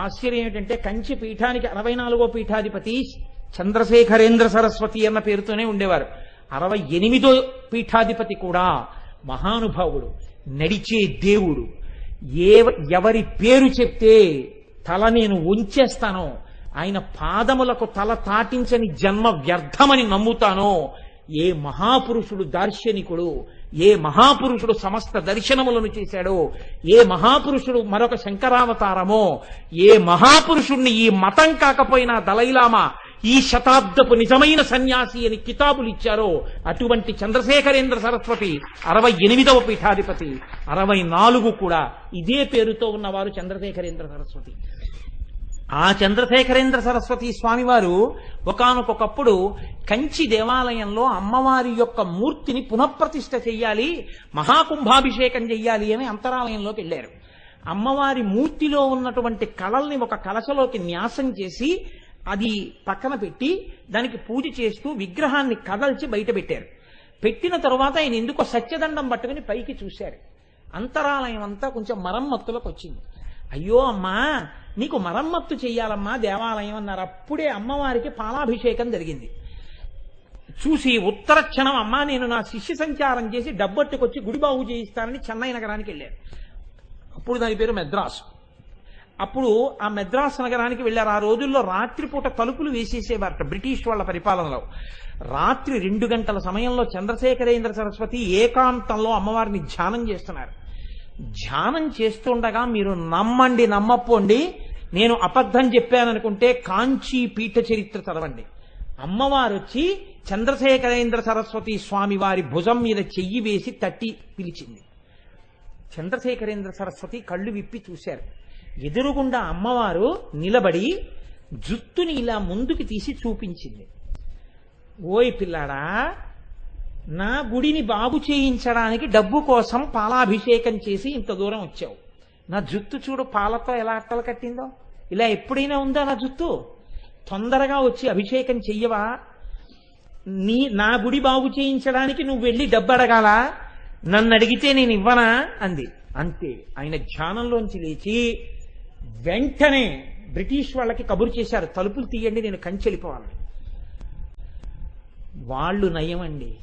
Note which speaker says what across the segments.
Speaker 1: ఆశ్చర్యం ఏమిటంటే కంచి పీఠానికి అరవై నాలుగో పీఠాధిపతి చంద్రశేఖరేంద్ర సరస్వతి అన్న పేరుతోనే ఉండేవారు. అరవై ఎనిమిదో పీఠాధిపతి కూడా మహానుభావుడు నడిచే దేవుడు. ఏ ఎవరి పేరు చెప్తే తల నేను ఉంచేస్తానో ఆయన పాదములకు తల తాటించని జన్మ వ్యర్థమని నమ్ముతానో ఏ మహాపురుషుడు దార్శనికుడు ఏ మహాపురుషుడు సమస్త దర్శనములను చేశాడో ఏ మహాపురుషుడు మరొక శంకరావతారమో ఏ మహాపురుషుణ్ణి ఈ మతం కాకపోయినా దలైలామా ఈ శతాబ్దపు నిజమైన సన్యాసి అని కితాబులు ఇచ్చారో అటువంటి చంద్రశేఖరేంద్ర సరస్వతి అరవై ఎనిమిదవ పీఠాధిపతి అరవై నాలుగు కూడా ఇదే పేరుతో ఉన్నవారు చంద్రశేఖరేంద్ర సరస్వతి. ఆ చంద్రశేఖరేంద్ర సరస్వతి స్వామివారు ఒకనకొకప్పుడు కంచి దేవాలయంలో అమ్మవారి యొక్క మూర్తిని పునఃప్రతిష్ఠ చెయ్యాలి మహాకుంభాభిషేకం చెయ్యాలి అని అంతరాలయంలోకి వెళ్ళారు. అమ్మవారి మూర్తిలో ఉన్నటువంటి కళల్ని ఒక కలశలోకి న్యాసం చేసి అది పక్కన పెట్టి దానికి పూజ చేస్తూ విగ్రహాన్ని కదల్చి బయట పెట్టారు. పెట్టిన తరువాత ఆయన ఎందుకో సత్యదండం పట్టుకుని పైకి చూశారు. అంతరాలయం అంతా కొంచెం మరమ్మత్తులకు వచ్చింది. అయ్యో అమ్మా నీకు మరమ్మత్తు చేయాలమ్మా దేవాలయం అన్నారు. అప్పుడే అమ్మవారికి పాలాభిషేకం జరిగింది. చూసి ఉత్తర క్షణం అమ్మా నేను నా శిష్య సంచారం చేసి డబ్బట్టుకొచ్చి గుడి బాగు చేయిస్తానని చెన్నై నగరానికి వెళ్ళారు అప్పుడు దాని పేరు మెద్రాసు. అప్పుడు ఆ మెద్రాస్ నగరానికి వెళ్ళారు. ఆ రోజుల్లో రాత్రిపూట తలుపులు వేసేసేవారట బ్రిటిష్ వాళ్ళ పరిపాలనలో. రాత్రి రెండు గంటల సమయంలో చంద్రశేఖరేంద్ర సరస్వతి ఏకాంతంలో అమ్మవారిని ధ్యానం చేస్తున్నారు. ధ్యానం చేస్తుండగా మీరు నమ్మండి నమ్మపోండి. నేను అబద్ధం చెప్పాననుకుంటే కాంచీ పీఠ చరిత్ర చదవండి. అమ్మవారు వచ్చి చంద్రశేఖరేంద్ర సరస్వతి స్వామి వారి భుజం మీద చెయ్యి వేసి తట్టి పిలిచింది. చంద్రశేఖరేంద్ర సరస్వతి కళ్ళు విప్పి చూశారు. ఎదురుగుండా అమ్మవారు నిలబడి జుత్తుని ఇలా ముందుకు తీసి చూపించింది. ఓయ్ పిల్లాడా నా గుడిని బాగు చేయించడానికి డబ్బు కోసం పాలాభిషేకం చేసి ఇంత దూరం వచ్చావు. నా జుత్తు చూడు పాలతో ఎలా అట్టలు కట్టిందో. ఇలా ఎప్పుడైనా ఉందా నా జుత్తు? తొందరగా వచ్చి అభిషేకం చెయ్యవా? నీ నా గుడి బాగు చేయించడానికి నువ్వు వెళ్ళి డబ్బు అడగాల? నన్ను అడిగితే నేను ఇవ్వనా? అంది. అంతే. ఆయన ధ్యానంలోంచి లేచి వెంటనే బ్రిటిష్ వాళ్ళకి కబురు చేశారు. తలుపులు తీయండి నేను కంచెళ్ళిపోవాలని వాళ్ళు నయమండి.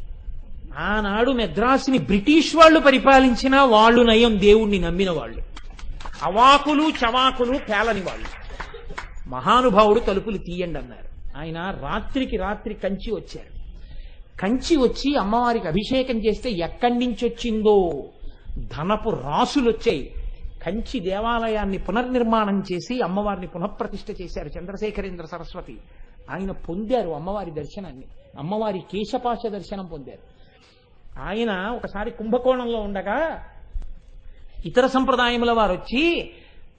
Speaker 1: ఆనాడు మెద్రాసుని బ్రిటిష్ వాళ్ళు పరిపాలించినా వాళ్ళు నయం దేవుణ్ణి నమ్మిన వాళ్ళు. అవాకులు చవాకులు పేలని వాళ్ళు. మహానుభావుడు తలుపులు తీయండి అన్నారు. ఆయన రాత్రికి రాత్రి కంచి వచ్చారు. కంచి వచ్చి అమ్మవారికి అభిషేకం చేస్తే ఎక్కడి నుంచి వచ్చిందో? ధనపు రాసులు వచ్చాయి కంచి దేవాలయాన్ని పునర్నిర్మాణం చేసి అమ్మవారిని పునఃప్రతిష్ఠ చేశారు చంద్రశేఖరేంద్ర సరస్వతి. ఆయన పొందారు అమ్మవారి దర్శనాన్ని. అమ్మవారి కేశపాశ దర్శనం పొందారు. ఆయన ఒకసారి కుంభకోణంలో ఉండగా ఇతర సంప్రదాయముల వారు వచ్చి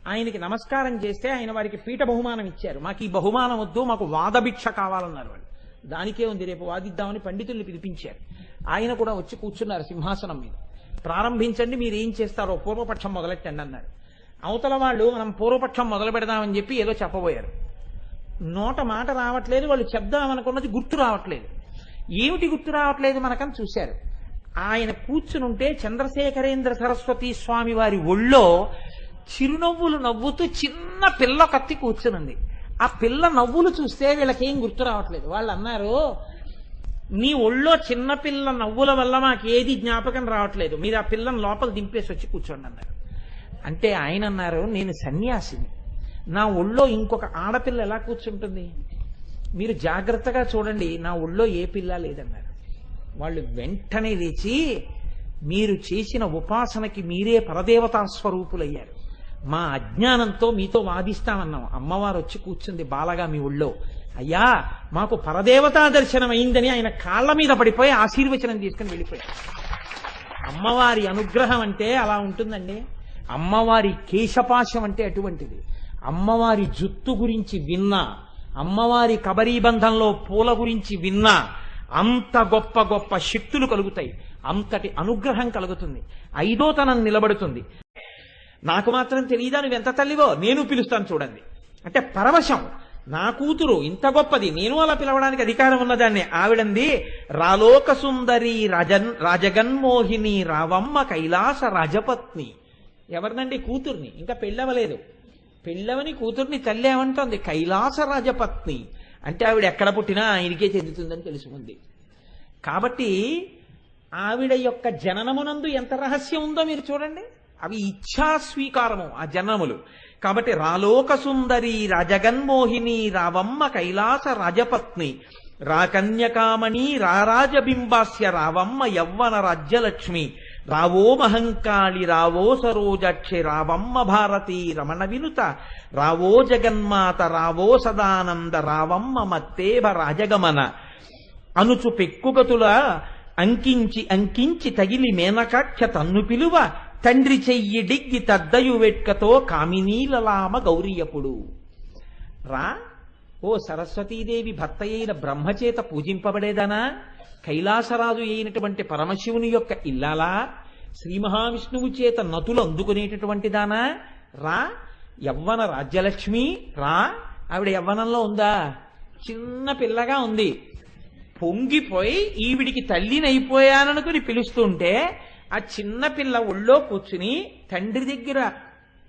Speaker 1: ఆయనకి నమస్కారం చేస్తే ఆయన వారికి పీఠ బహుమానం ఇచ్చారు. మాకు ఈ బహుమానం వద్దు మాకు వాదభిక్ష కావాలన్నారు వాళ్ళు. దానికే ఉంది రేపు వాదిద్దామని పండితుల్ని పిలిపించారు. ఆయన కూడా వచ్చి కూర్చున్నారు సింహాసనం మీద. ప్రారంభించండి మీరు ఏం చేస్తారో పూర్వపక్షం మొదలెట్టండి అన్నారు. అవతల వాళ్ళు మనం పూర్వపక్షం మొదలు పెడదామని చెప్పి ఏదో చెప్పబోయారు. నోట మాట రావట్లేదు వాళ్ళు చెప్దామనుకున్నది గుర్తు రావట్లేదు. ఏమిటి గుర్తు రావట్లేదు మనకని చూశారు. ఆయన కూర్చునుంటే చంద్రశేఖరేంద్ర సరస్వతి స్వామి వారి ఒళ్ళో చిరునవ్వులు నవ్వుతూ చిన్న పిల్ల కత్తి కూర్చునుంది. ఆ పిల్ల నవ్వులు చూస్తే వీళ్ళకేం గుర్తు రావట్లేదు. వాళ్ళు అన్నారు నీ ఒళ్ళో చిన్నపిల్ల నవ్వుల వల్ల మాకు ఏది జ్ఞాపకం రావట్లేదు. మీరు ఆ పిల్లని లోపల దింపేసి వచ్చి కూర్చోండి అన్నారు. అంటే ఆయన అన్నారు నేను సన్యాసిని. నా ఒళ్ళో ఇంకొక ఆడపిల్ల ఎలా కూర్చుంటుంది? మీరు జాగ్రత్తగా చూడండి నా ఒళ్ళో ఏ పిల్ల లేదన్నారు. వాళ్ళు వెంటనే లేచి మీరు చేసిన ఉపాసనకి మీరే పరదేవతా స్వరూపులయ్యారు. మా అజ్ఞానంతో మీతో వాదిస్తామన్నాం. అమ్మవారు వచ్చి కూర్చుంది బాలగా మీ ఒళ్ళో అయ్యా మాకు పరదేవతా దర్శనం అయిందని ఆయన కాళ్ళ మీద పడిపోయి ఆశీర్వచనం తీసుకుని వెళ్ళిపోయారు. అమ్మవారి అనుగ్రహం అంటే అలా ఉంటుందండి. అమ్మవారి కేశపాశం అంటే అటువంటిది. అమ్మవారి జుత్తు గురించి విన్నా అమ్మవారి కబరీబంధంలో పూల గురించి విన్నా అంత గొప్ప గొప్ప శక్తులు కలుగుతాయి. అంతటి అనుగ్రహం కలుగుతుంది. ఐదోతనం నిలబడుతుంది. నాకు మాత్రం తెలియదా నువ్వు ఎంత తల్లివో? నేను పిలుస్తాను చూడండి. అంటే పరవశం. నా కూతురు ఇంత గొప్పది. నేను అలా పిలవడానికి అధికారం ఉన్నదాన్ని ఆవిడంది రాలోక సుందరి రాజన్ రాజగన్మోహిని రావమ్మ కైలాస రాజపత్ని. ఎవరినండి కూతుర్ని? ఇంకా పెళ్ళవలేదు. పెళ్ళవని కూతుర్ని తల్లి ఏమంటోంది? కైలాస రాజపత్ని. అంటే ఆవిడ ఎక్కడ పుట్టినా ఆయనకే చెందుతుందని తెలుసుకుంది. కాబట్టి ఆవిడ యొక్క జననమునందు ఎంత రహస్యం ఉందో మీరు చూడండి. అవి ఇచ్ఛా స్వీకారము ఆ జననములు. కాబట్టి రాలోక సుందరి రాజగన్మోహిని రావమ్మ కైలాస రాజపత్ని రాకన్యకామణి రారాజబింబాస్య రావమ్మ యవ్వన రాజ్యలక్ష్మి రావో మహంకాళి రావో సరోజక్షి రావమ్మ భారతి రమణ వినుత రావో జగన్మాత రావో సదానంద రావమ్మ మత్తేభ రాజగమన. అనుచు పెక్కుగతుల అంకించి అంకించి తగిలి మేనకాఖ్య తన్ను పిలువ. తండ్రి చెయ్యి డిగ్గి తద్దయు వెట్కతో కామినీలలామ గౌరియపుడు. రా ఓ సరస్వతీదేవి భర్త అయిన బ్రహ్మచేత పూజింపబడేదనా? కైలాసరాజు అయినటువంటి పరమశివుని యొక్క ఇల్లాలా? శ్రీ మహావిష్ణువు చేత నతులు అందుకునేటటువంటిదానా? రా యవ్వన రాజ్యలక్ష్మి రా. ఆవిడ యవ్వనంలో ఉందా? చిన్న పిల్లగా ఉంది. పొంగిపోయి ఈవిడికి తల్లినైపోయాననుకుని పిలుస్తుంటే ఆ చిన్న పిల్ల ఒళ్ళో కూర్చుని తండ్రి దగ్గర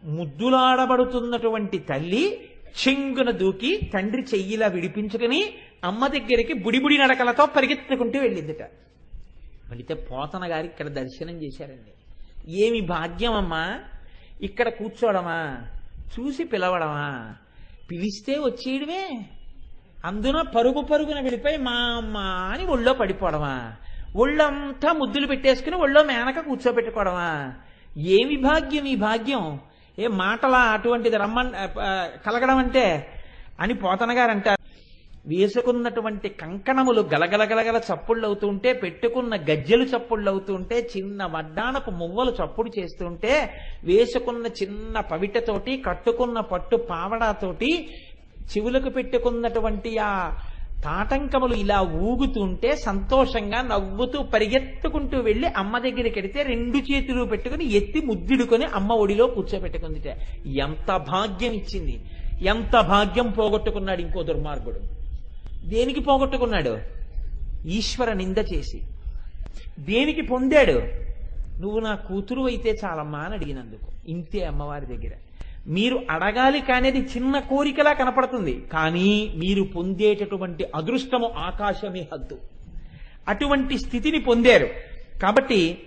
Speaker 1: ముద్దులాడబడుతున్నటువంటి తల్లి చెంగున దూకి తండ్రి చెయ్యిలా విడిపించుకుని అమ్మ దగ్గరికి బుడిబుడి నడకలతో పరిగెత్తుకుంటూ వెళ్ళిందిట. వెళితే పోతన గారి ఇక్కడ దర్శనం చేశారండి. ఏమి భాగ్యం అమ్మా ఇక్కడ కూర్చోడమా? చూసి పిలవడమా? పిలిస్తే వచ్చేయడమే. అందున పరుగు పరుగున వెళ్ళిపోయి మా అమ్మ అని ఒళ్ళో పడిపోవడమా? ఒళ్ళంతా ముద్దులు పెట్టేసుకుని ఒళ్ళో మేనక కూర్చోబెట్టుకోవడమా? ఏమి భాగ్యం ఈ భాగ్యం? ఏ మాటలా అటువంటిది రమ్మన్ కలగడం అంటే అని పోతన గారు అంటారు. వేసుకున్నటువంటి కంకణములు గలగల గలగల చప్పుళ్ళు అవుతుంటే పెట్టుకున్న గజ్జెలు చప్పుళ్ళు అవుతుంటే చిన్న వడ్డానపు మువ్వలు చప్పుడు చేస్తుంటే వేసుకున్న చిన్న పవిటతోటి కట్టుకున్న పట్టు పావడాతోటి చెవులకు పెట్టుకున్నటువంటి ఆ తాటంకములు ఇలా ఊగుతుంటే సంతోషంగా నవ్వుతూ పరిగెత్తుకుంటూ వెళ్ళి అమ్మ దగ్గరికి వెడితే రెండు చేతులు పెట్టుకుని ఎత్తి ముద్దిడుకొని అమ్మ ఒడిలో కూర్చోబెట్టుకుందిట ఎంత భాగ్యం ఇచ్చింది. ఎంత భాగ్యం పోగొట్టుకున్నాడు ఇంకో దుర్మార్గుడు. దేనికి పోగొట్టుకున్నాడు? ఈశ్వర నింద చేసి. దేనికి పొందాడు? నువ్వు నా కూతురు అయితే చాలమ్మా అని అడిగినందుకు. ఇంతే అమ్మవారి దగ్గర. మీరు అడగాలి కానిది చిన్న కోరికలా కనపడుతుంది. కానీ మీరు పొందేటటువంటి అదృష్టము ఆకాశమే హద్దు. అటువంటి స్థితిని పొందారు. కాబట్టి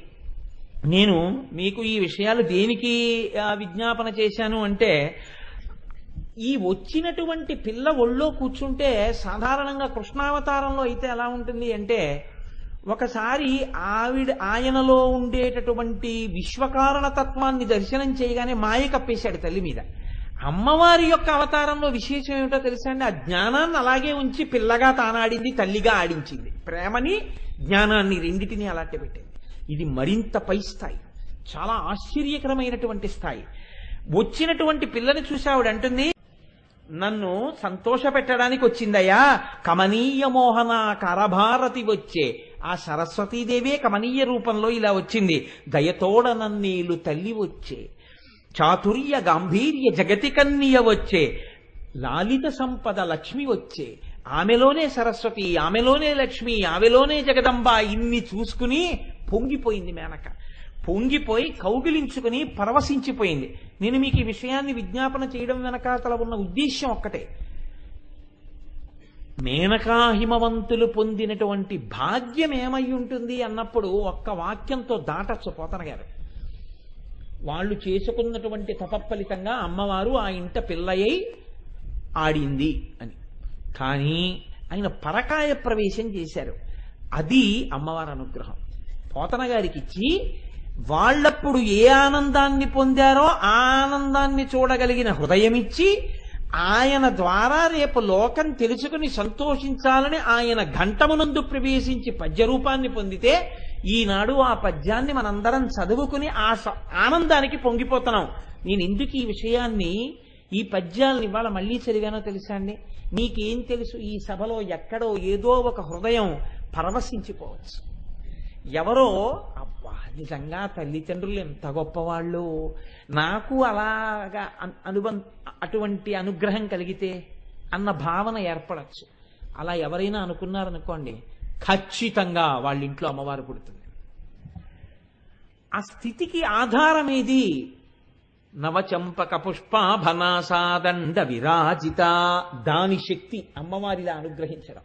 Speaker 1: నేను మీకు ఈ విషయాలు దేనికి విజ్ఞాపన చేశాను అంటే ఈ వచ్చినటువంటి పిల్ల ఒళ్ళో కూర్చుంటే సాధారణంగా కృష్ణావతారంలో అయితే ఎలా ఉంటుంది అంటే ఒకసారి ఆవిడ ఆయనలో ఉండేటటువంటి విశ్వకారణ తత్వాన్ని దర్శనం చేయగానే మాయ కప్పేశాడు తల్లి మీద. అమ్మవారి యొక్క అవతారంలో విశేషం ఏమిటో తెలుసా అండి? ఆ జ్ఞానాన్ని అలాగే ఉంచి పిల్లగా తానాడింది తల్లిగా ఆడించింది. ప్రేమని జ్ఞానాన్ని రెండింటినీ అలాంటి పెట్టింది. ఇది మరింత పై స్థాయి. చాలా ఆశ్చర్యకరమైనటువంటి స్థాయి. వచ్చినటువంటి పిల్లని చూసి ఆవిడ అంటుంది నన్ను సంతోష పెట్టడానికి వచ్చిందయ్యా కమనీయ మోహన కరభారతి వచ్చే. ఆ సరస్వతీదేవే కమనీయ రూపంలో ఇలా వచ్చింది. దయతోడ నన్నీలు తల్లి వచ్చే. చాతుర్య గాంభీర్య జగతి కన్నీయ వచ్చే. లాలిత సంపద లక్ష్మి వచ్చే. ఆమెలోనే సరస్వతి ఆమెలోనే లక్ష్మి ఆమెలోనే జగదంబ ఇన్ని చూసుకుని పొంగిపోయింది మేనక. పొంగిపోయి కౌగిలించుకుని పరవశించిపోయింది. నేను మీకు ఈ విషయాన్ని విజ్ఞాపన చేయడం వెనకాతల ఉన్న ఉద్దేశ్యం ఒక్కటే. మేనకా హిమవంతులు పొందినటువంటి భాగ్యం ఏమై ఉంటుంది అన్నప్పుడు ఒక్క వాక్యంతో దాటచ్చు పోతన గారు వాళ్ళు చేసుకున్నటువంటి తపఫలితంగా అమ్మవారు ఆ ఇంట పిల్లయ్యి ఆడింది అని. కానీ ఆయన పరకాయ ప్రవేశం చేశారు. అది అమ్మవారి అనుగ్రహం. పోతన గారికి ఇచ్చి వాళ్ళప్పుడు ఏ ఆనందాన్ని పొందారో ఆ ఆనందాన్ని చూడగలిగిన హృదయం ఇచ్చి ఆయన ద్వారా రేపు లోకం తెలుసుకుని సంతోషించాలని ఆయన ఘంటమునందు ప్రవేశించి పద్యరూపాన్ని పొందితే ఈనాడు ఆ పద్యాన్ని మనందరం చదువుకుని ఆ స- ఆనందానికి పొంగిపోతున్నాం. నేను ఎందుకు ఈ విషయాన్ని ఈ పద్యాలను ఇవాళ మళ్ళీ చదివానో తెలుసా అండి? మీకేం తెలుసు? ఈ సభలో ఎక్కడో ఏదో ఒక హృదయం పరవశించిపోవచ్చు. ఎవరో నిజంగా తల్లిదండ్రులు ఎంత గొప్పవాళ్ళు. నాకు అలాగా అనుబం అటువంటి అనుగ్రహం కలిగితే అన్న భావన ఏర్పడచ్చు. అలా ఎవరైనా అనుకున్నారనుకోండి ఖచ్చితంగా వాళ్ళ ఇంట్లో అమ్మవారు పుడుతుంది. ఆ స్థితికి ఆధారం నవచంపక పుష్పాభనాసాదండ విరాజిత. దాని శక్తి అమ్మవారిలా అనుగ్రహించడం.